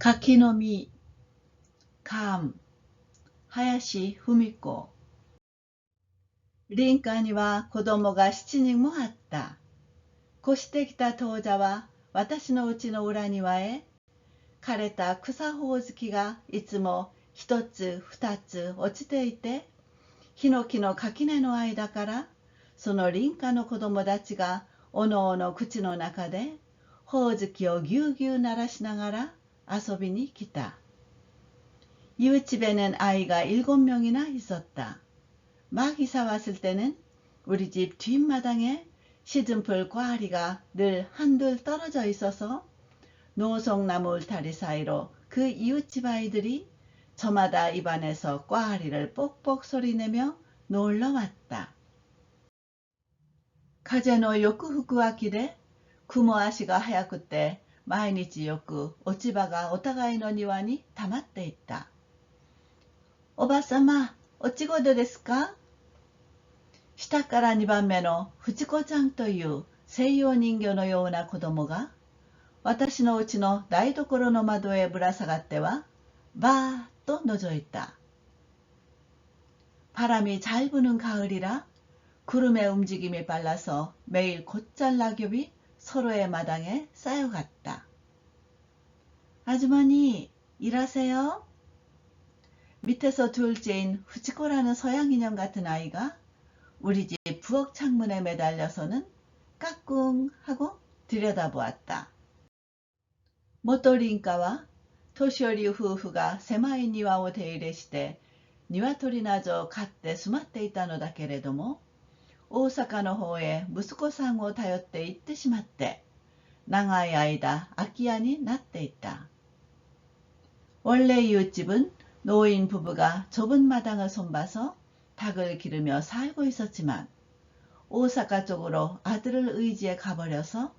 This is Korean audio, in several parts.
柿の実、カーン、林文子。林家には子供が7人もあった。越してきた当座は私のうちの裏庭へ、枯れた草ほおずきがいつも一つ二つ落ちていて、ヒノキの垣根の間から、その林家の子供たちがおのおの口の中でほおずきをぎゅうぎゅう鳴らしながら 아소빈이 기타. 이웃집에는 아이가 일곱 명이나 있었다. 막 이사 왔을 때는 우리 집 뒷마당에 시즌풀 과리가 늘 한둘 떨어져 있어서 노송나무 울타리 사이로 그 이웃집 아이들이 저마다 입안에서 꽈리를 뽁뽁 소리내며 놀러 왔다. 카제노 요쿠후쿠와 길에 구모 아씨가 하야쿠 때 마이니치 요쿠 오치바가 오타가이 노庭に溜まっていった。おばさま、おちごでですか下から2番目の藤子ちゃんという西洋人形のような子供が私のうちの台所の窓へぶら下がってはバーッと覗いた。 바람이 잘 부는 가을이라 구름의 움직임이 빨라서 매일 곧잘 낙엽이 서로의 마당에 쌓여갔다. 아주머니, 일하세요? 밑에서 둘째인 후치코라는 서양 인형 같은 아이가 우리 집 부엌 창문에 매달려서는 까꿍 하고 들여다보았다. 모토린가와 토시오리夫婦が狭い庭を手入れして鶏など飼って住まっていたのだけれども大阪の方へ息子さんを頼って行ってしまって長い間空き家になっていた。 원래 이웃집은 노인 부부가 좁은 마당을 손봐서 닭을 기르며 살고 있었지만 오사카 쪽으로 아들을 의지해 가버려서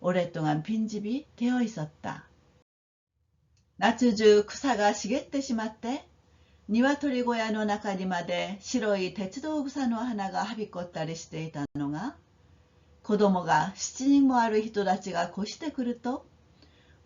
오랫동안 빈집이 되어 있었다. 나츠주 쿠사가 시게뜨시 마때 니와토리 고야노 나카니마데 시로이 대치도 구사노 하나가 합이꽃다리 시대이다 노가 고도모가 시치닝 모아루 히토다치가 고시대 그릇도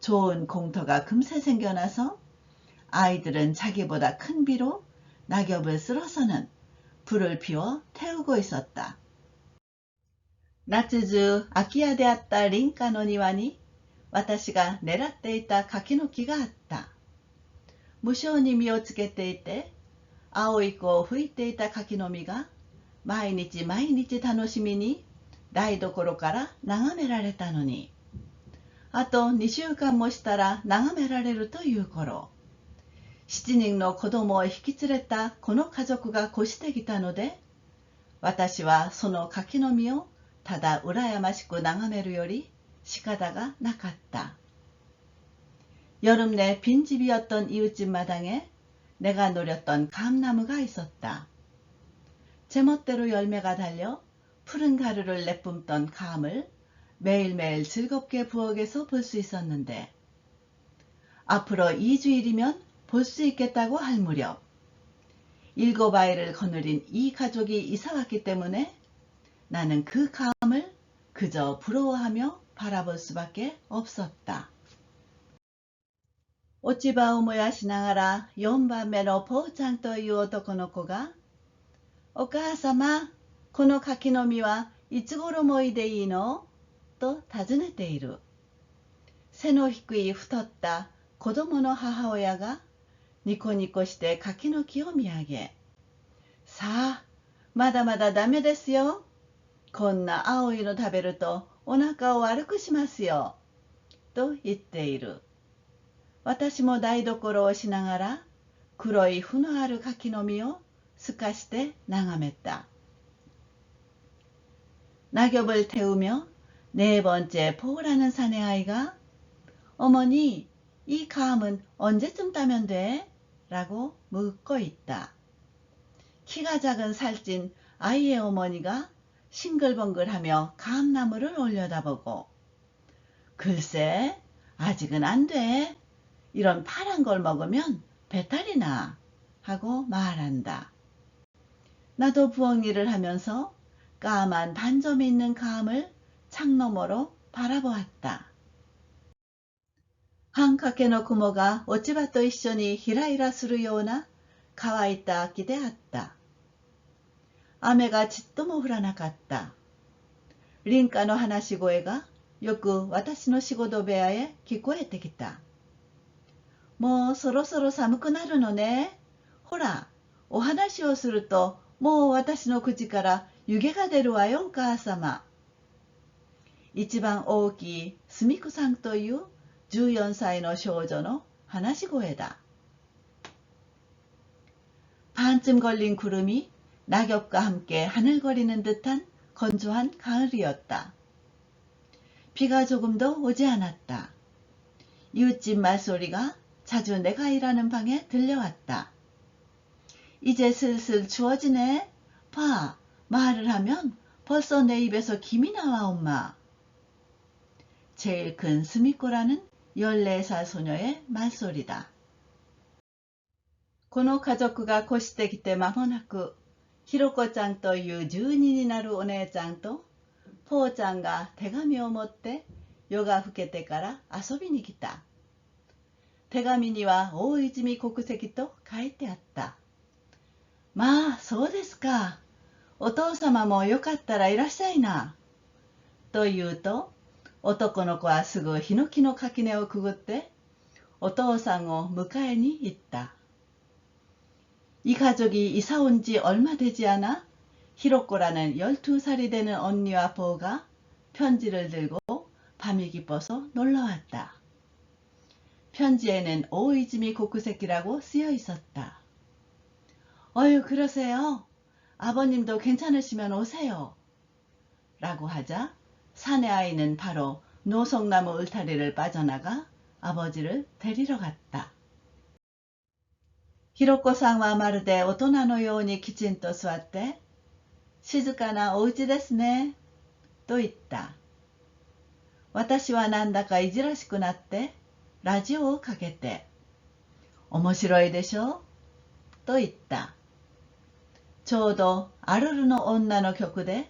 좋은 공터가 금세 생겨나서 아이들은 자기보다 큰 비로 낙엽을 쓸어서는 불을 피워 태우고 있었다. 夏中空き家であった林家の庭に私が狙っていた柿の木があった。無性に実をつけていて、青い子を吹いていた柿の実が、毎日毎日楽しみに台所から眺められたのに、 あと2週間もしたら眺められるという頃、7人の子供を引き連れたこの家族が越してきたので、私はその柿の実をただ羨ましく眺めるより 시가다가 나갔다. 여름 내 빈집이었던 이웃집 마당에 내가 노렸던 감나무가 있었다. 제멋대로 열매가 달려 푸른 가루를 내뿜던 감을 매일매일 즐겁게 부엌에서 볼 수 있었는데 앞으로 2주일이면 볼 수 있겠다고 할 무렵 일곱 아이를 거느린 이 가족이 이사 왔기 때문에 나는 그 감을 그저 부러워하며 바라볼 수밖에 없었다. 落ち葉を燃やしながら4番目のポーちゃんという男の子が、お母様、この柿の実はいつ頃もいでいいの と尋ねている。背の低い太った子供の母親がニコニコして柿の木を見上げ、さあ、まだまだダメですよ。こんな青いの食べるとお腹を悪くしますよ。と言っている。私も台所をしながら黒い負のある柿の実をすかして眺めた。 낙엽을 태우며 네 번째 포라는 사내 아이가 어머니 이 감은 언제쯤 따면 돼? 라고 묻고 있다. 키가 작은 살찐 아이의 어머니가 싱글벙글하며 감나무를 올려다보고 글쎄 아직은 안 돼. 이런 파란 걸 먹으면 배탈이 나 하고 말한다. 나도 부엌 일을 하면서 까만 반점이 있는 감을 창너머로 바라보았다. 半掛けの雲が落ち葉と一緒にひらひらするような乾いた秋であった。雨がちっとも降らなかった。林家の話し声がよく私の仕事部屋へ聞こえてきた。もうそろそろ寒くなるのね。ほら、お話をするともう私の口から湯気が出るわよ、お母様。 一番大きいすみくさんという14歳の少女の話し声だ。 반쯤 걸린 구름이 낙엽과 함께 하늘거리는 듯한 건조한 가을이었다. 비가 조금도 오지 않았다. 이웃집 말소리가 자주 내가 일하는 방에 들려왔다. 이제 슬슬 추워지네. 봐, 말을 하면 벌써 내 입에서 김이 나와, 엄마. 제일 큰 스미코라는 14살 소녀의 말소리다. この家族が越してきて間もなく、ひろこちゃんという12になるお姉ちゃんと、ぽーちゃんが手紙を持って夜が更けてから遊びに来た。手紙には大泉国籍と書いてあった。まあ、そうですか。お父様もよかったらいらっしゃいな。と言うと、 男の子はすぐヒノキの垣根をくぐって、お父さんを迎えに行った。 이 가족이 이사 온 지 얼마 되지 않아 히로코라는 12살이 되는 언니와 보가 편지를 들고 밤이 깊어서 놀러왔다. 편지에는 오이즈미 고쿠세키라고 쓰여 있었다. 어휴 그러세요. 아버님도 괜찮으시면 오세요. 라고 하자 사내 아이는 바로 노송나무 울타리를 빠져나가 아버지를 데리러 갔다. ひろこさんはまるで大人のようにきちんと座って、静かなお家ですね、と言った。私はなんだかいじらしくなって、ラジオをかけて、面白いでしょと言った。ちょうどアルルの女の曲で、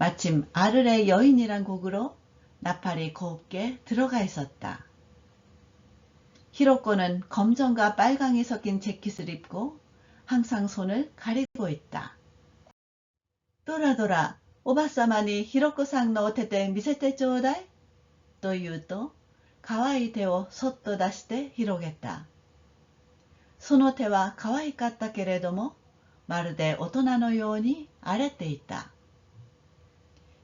마침 아르레 여인이란 곡으로 나팔이 곱게 들어가 있었다. 히로코는 검정과 빨강이 섞인 재킷을 입고 항상 손을 가리고 있다. 도라도라, 오바사마니 히로코さんのお手で見せてちょうだいと言うと、可愛い手をそっと出して広げた。その手は可愛かったけれども、まるで大人のように荒れていた。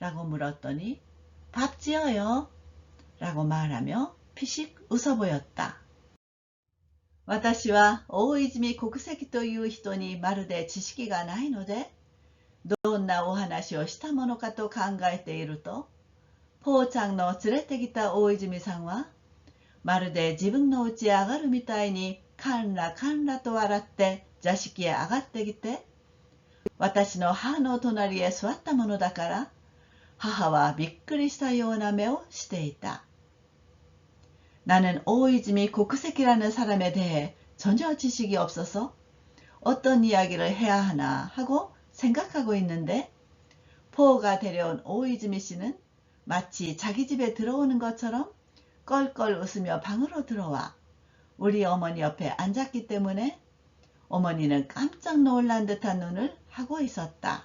라고 물었더니 밥 지어요. 라고 말하며 피식 웃어 보였다. 私は大泉国籍という人にまるで知識がないので、どんなお話をしたものかと考えていると、ポーちゃんの連れてきた大泉さんは、まるで自分の家へ上がるみたいに、カンラカンラと笑って座敷へ上がってきて、私の母の隣へ座ったものだから、 母はびっくりしたような目をしていた。 나는 오이즈미 고크세키라는 사람에 대해 전혀 지식이 없어서 어떤 이야기를 해야 하나 하고 생각하고 있는데 포가 데려온 오이즈미 씨는 마치 자기 집에 들어오는 것처럼 껄껄 웃으며 방으로 들어와 우리 어머니 옆에 앉았기 때문에 어머니는 깜짝 놀란 듯한 눈을 하고 있었다.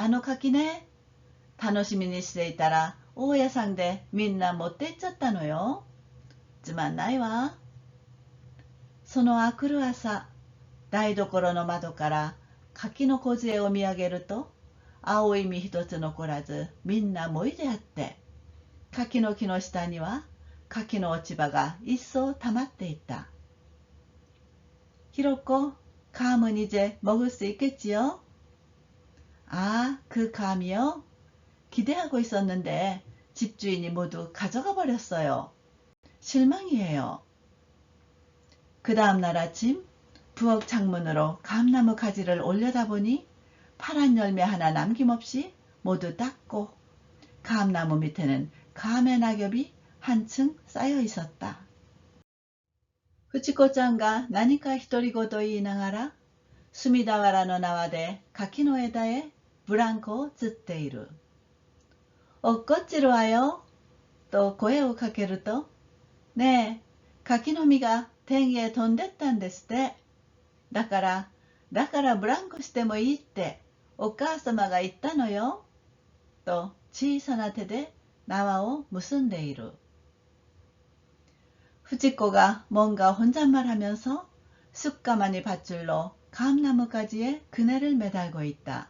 あの柿ね。楽しみにしていたら、大家さんでみんな持って行っちゃったのよ。つまんないわ。そのあくる朝、台所の窓から柿の小杖を見上げると、青い実一つ残らずみんなもいであって、柿の木の下には柿の落ち葉が一層溜まっていた。ひろこ、カームにぜ、もぐすいけちよ。 아, 그 감이요? 기대하고 있었는데 집주인이 모두 가져가 버렸어요. 실망이에요. 그 다음날 아침 부엌 창문으로 감나무 가지를 올려다보니 파란 열매 하나 남김없이 모두 닦고 감나무 밑에는 감의 낙엽이 한층 쌓여 있었다. 후치코짱가 나니까 히토리고도이 나가라 수미다와라 노나와데 가키노에다에 ブランコを釣っている。おっこっちるわよ。と声をかけると、ねえ、柿の実が天へ飛んでったんですって。だから、だからブランコしてもいいってお母様が言ったのよ。と小さな手で縄を結んでいる。フジコが뭔가혼잣말하면서쑥가마니밧줄로감나무가지에그네를매달고있다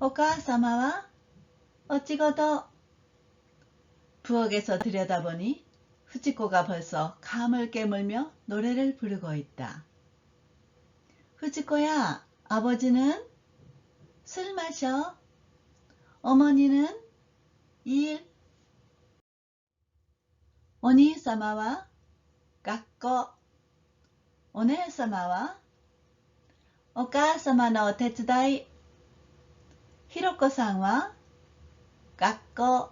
お母様はお仕事부엌에서 들여다보니 후지코가 벌써 감을 깨물며 노래를 부르고 있다. 후지코야, 아버지는 술 마셔. 어머니는 일. 오니様は 学校 お姉様は お母様のお手伝い 히로코さんは 学校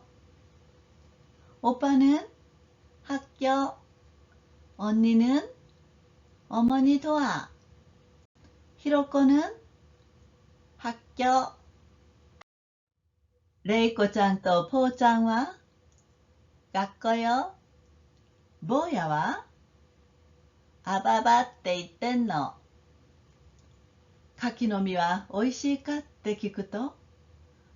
오빠는 학교 언니는 어머니 도와. 히로코는 학교. 레이코ちゃんとポーちゃんは学校よ。坊やはあばばって言ってんの。柿の実は美味しいかって聞くと、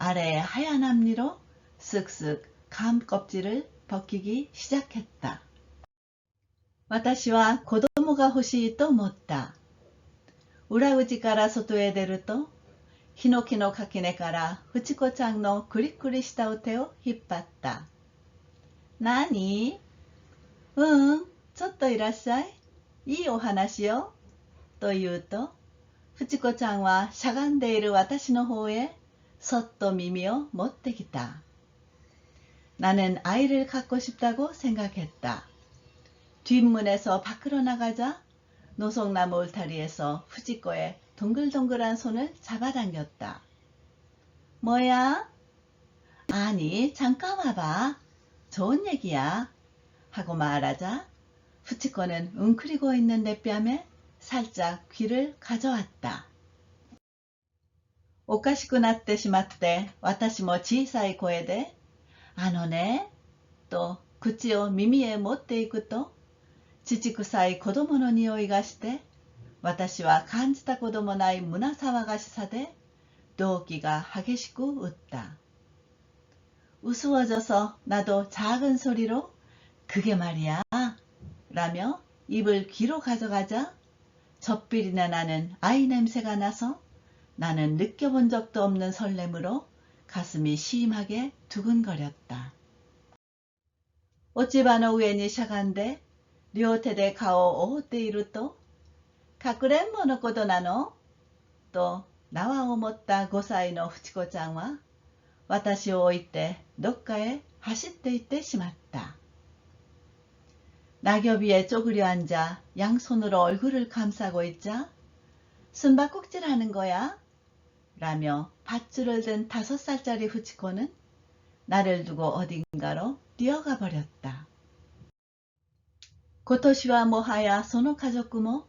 아래의 하얀 앞니로 쓱쓱 감 껍질을 벗기기 시작했다. 私は子供が欲しいと思った。裏口から外へ出ると、ヒノキの垣根からフチコちゃんのクリクリしたお手を引っ張った。なにうん、ちょっといらっしゃい。いいお話よ。と言うと、フチコちゃんはしゃがんでいる私の方へ 섣덤이며 못되겠다. 나는 아이를 갖고 싶다고 생각했다. 뒷문에서 밖으로 나가자 노송나무 울타리에서 후지꺼의 동글동글한 손을 잡아당겼다. 뭐야? 아니 잠깐 와봐. 좋은 얘기야. 하고 말하자 후치꺼는 웅크리고 있는 내 뺨에 살짝 귀를 가져왔다. おかしくなってしまって、私も小さい声で、あのね、と口を耳へ持っていくと、乳臭い子供の匂いがして、私は感じたこともない胸騒がしさで、動悸が激しく打った。 우스워져서 나도 작은 소리로 그게 말이야 라며 입을 귀로 가져가자 젖비리나 나는 아이 냄새가 나서 나는 느껴본 적도 없는 설렘으로 가슴이 심하게 두근거렸다. 落ち葉の上にしゃがんで両手で顔を覆っているとかくれんぼのことなのと縄を持った5歳のフチコちゃんは私を置いてどっかへ走って行ってしまった。 낙엽 위에 쪼그려 앉아 양손으로 얼굴을 감싸고 있자 숨바꼭질 하는 거야? 라며 밧줄을 든 다섯 살짜리 후치코는 나를 두고 어딘가로 뛰어가 버렸다. 고토시와 모하야 소노 가족구모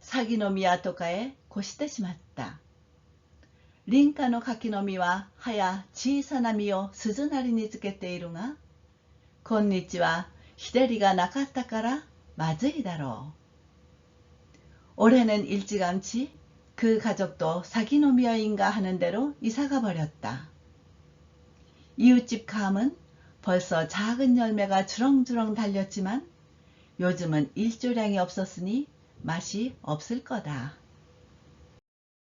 사기노미야 도카에 고시대 시맞다. 린카노 가키노미와 하야 지사나미요 스즈나리니 즈게테 이루가 건니치와 히데리가 나갔다까라 마즈이다로. 올해는 일찌감치 그 가족도 사기놈이여인가 하는 대로 이사가 버렸다. 이웃집 감은 벌써 작은 열매가 주렁주렁 달렸지만 요즘은 일조량이 없었으니 맛이 없을 거다.